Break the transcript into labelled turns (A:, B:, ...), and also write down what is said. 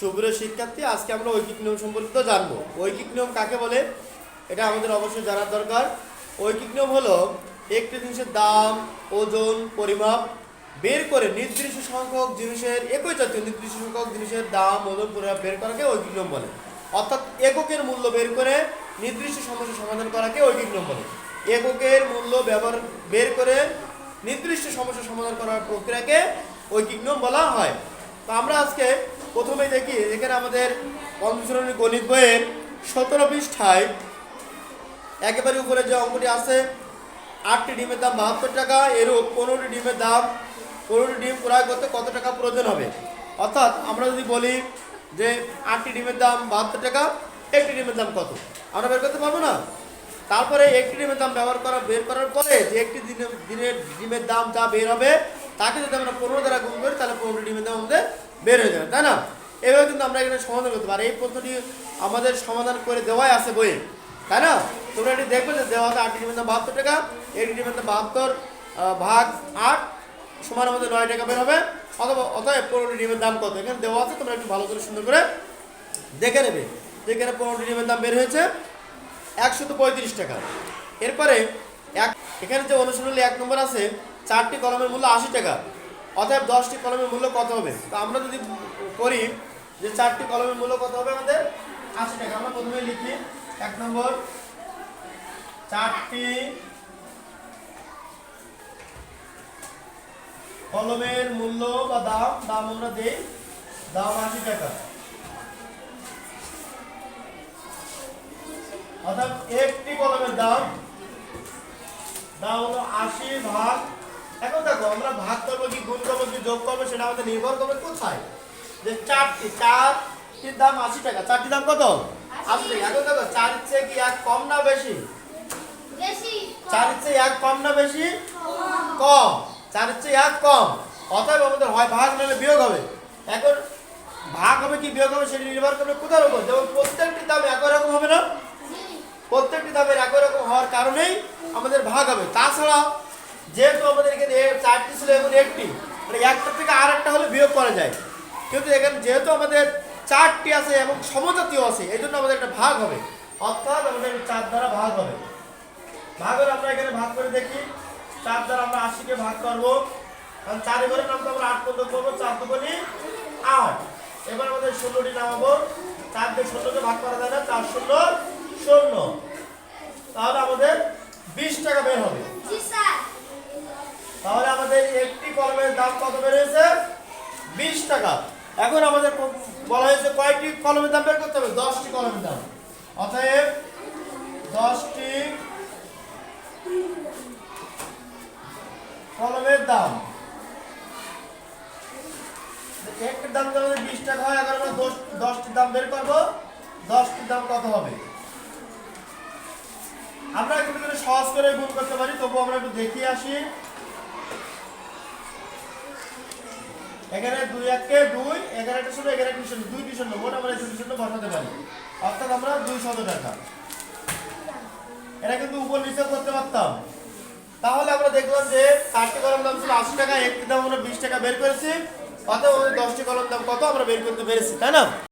A: সুপ্রিয় শিক্ষার্থী, আজকে আমরা ঐকিক নিয়ম সম্পর্কিত জানব। ঐকিক নিয়ম কাকে বলে? এটা আমাদের অবশ্যই জানার দরকার। ঐকিক নিয়ম হলো একটি জিনিসের দাম, ওজন, পরিমাপ বের করে নির্দিষ্ট সংখ্যক জিনিসের, একই জাতীয় নির্দিষ্ট সংখ্যক জিনিসের দাম, ওজন, পরিমাপ বের করাকে ঐকিক নিয়ম বলে। অর্থাৎ এককের মূল্য বের করে নির্দিষ্ট সমস্যা সমাধান করাকে ঐকিক নিয়ম বলে। এককের মূল্য ব্যবহার, বের করে নির্দিষ্ট সমস্যা সমাধান করার প্রক্রিয়াকে ঐকিক নিয়ম বলা হয়। তো আমরা আজকে প্রথমেই দেখি এখানে আমাদের পঞ্চম শ্রেণির গণিত বইয়ের সতেরো পৃষ্ঠায় একেবারে উপরে যে অঙ্কটি আছে, আটটি ডিমের দাম বাহাত্তর টাকা, এরূপ পনেরোটি ডিমের দাম, পনেরোটি ডিম ক্রয় করতে কত টাকা প্রয়োজন হবে? অর্থাৎ আমরা যদি বলি যে আটটি ডিমের দাম বাহাত্তর টাকা, একটি ডিমের দাম কত? আমরা বের করতে পারব না? তারপরে একটি ডিমের দাম ব্যবহার করা, বের করার পরে যে একটি দিনের দিনের ডিমের দাম যা বের হবে, তাকে যদি আমরা পনেরো দ্বারা গুণ করি, তাহলে পনেরো ডিমের দাম আমাদের বের হয়ে যাবে, তাই না? এভাবে কিন্তু আমরা এখানে সমাধান করতে পারি। এই প্রশ্নটি আমাদের সমাধান করে দেওয়াই আছে বইয়ে, তাই না? তোমরা এটি দেখবে যে দেওয়া আছে আটটি দাম বাহাত্তর টাকা, একটি ডিমের দাম বাহাত্তর ভাগ আট, সমান আমাদের নয় টাকা বের হবে, অথবা অতএব পনেরোটি ডিমের দাম কত? এখানে দেওয়া আছে, তোমরা একটু ভালো করে সুন্দর করে দেখে নেবে যেখানে পনেরোটি ডিমের দাম বের হয়েছে, একশত পঁয়ত্রিশ টাকা। এরপরে এক এখানে যে অনুশীলনী এক নম্বর আছে, চারটি কলমের মূল্য আশি টাকা। অতএব দশটি কলমের মূল্য কত হবে? তো আমরা যদি করি যে চারটি কলমের মূল্য কত হবে আমাদের? আশি টাকা। আমরা প্রথমে লিখি, এক নম্বর, চারটি কলমের মূল্য বা দাম দাম আমরা দিই, দাম আশি টাকা। অর্থাৎ একটি কলমের দাম দাম হলো আশি ভাগ এখন দেখো আমরা ভাগ করব কি গুণ করব কি যোগ করব সেটা আমাদের নির্ভর করবে কোথায়? যে চারটি চারটির দাম আশি টাকা। চারটির দাম কত? আশি। টাকা। এখন দেখো চারের চেয়ে কি এক কম না বেশি? চারের চেয়ে এক কম না বেশি? কম। চারের চেয়ে এক কম। অতএব আমাদের হয় ভাগ নাহলে বিয়োগ হবে। এখন ভাগ হবে কি বিয়োগ হবে সেটা নির্ভর করবে কোথার উপর? যেমন প্রত্যেকটি দাম একই রকম হবে না? প্রত্যেকটি দামের একই রকম হওয়ার কারণেই আমাদের ভাগ হবে। তাছাড়া যেহেতু আমাদের এখানে চারটি ছিল এখন একটি মানে একটা থেকে আর একটা হলে বিয়োগ করা যায়। কিন্তু এখানে যেহেতু আমাদের চারটি আছে এবং সমজাতীয় আছে এই জন্য আমাদের একটা ভাগ হবে। অর্থাৎ আমাদের চার দ্বারা ভাগ হবে। ভাগ হলে আমরা এখানে ভাগ করে দেখি। চার দ্বারা আমরা আশিকে ভাগ করব। কারণ চার ঘরে নামতে আমরা আট পর্যন্ত করব, চার দুগুনি আট। এবার আমাদের ষোলোটি নামাবো। চার দিয়ে ষোলোকে ভাগ করা যায় না, চার শূন্য শূন্য। তাহলে আমাদের বিশ টাকা বের হবে। তাহলে আমাদের একটি কলমের দাম কত বেড়েছে বিশ টাকা। এখন আমাদের বলা হয়েছে কয়টি কলমের দাম বের করতে হবে? দশটি কলমের দাম। অতএব দশটি কলমের দাম। একটির দাম যদি বিশ টাকা হয়, এখন আমরা দশ- দশটির দাম বের করব। দশটির দাম কত হবে? আমরা একটু সহজ করে গুণ করতে পারি তবু আমরা একটু দেখিয়ে আসি। এখানে দুই এককে দুই এগারোটা শূন্য একটা শূন্য দুইটি শূন্য মোট আমরা এই দুটি শূন্য বসাতে পারি। অর্থাৎ আমরা দুই শত টাকা। এটা কিন্তু উপর নিচে করতে পারতাম। তাহলে আমরা দেখলাম যে চারটি কলম দাম ছিল আশি টাকা, একটি দাম আমরা বিশ টাকা বের করেছি। অর্থাৎ আমাদের দশটি কলম দাম কত আমরা বের করতে পেরেছি, তাই না?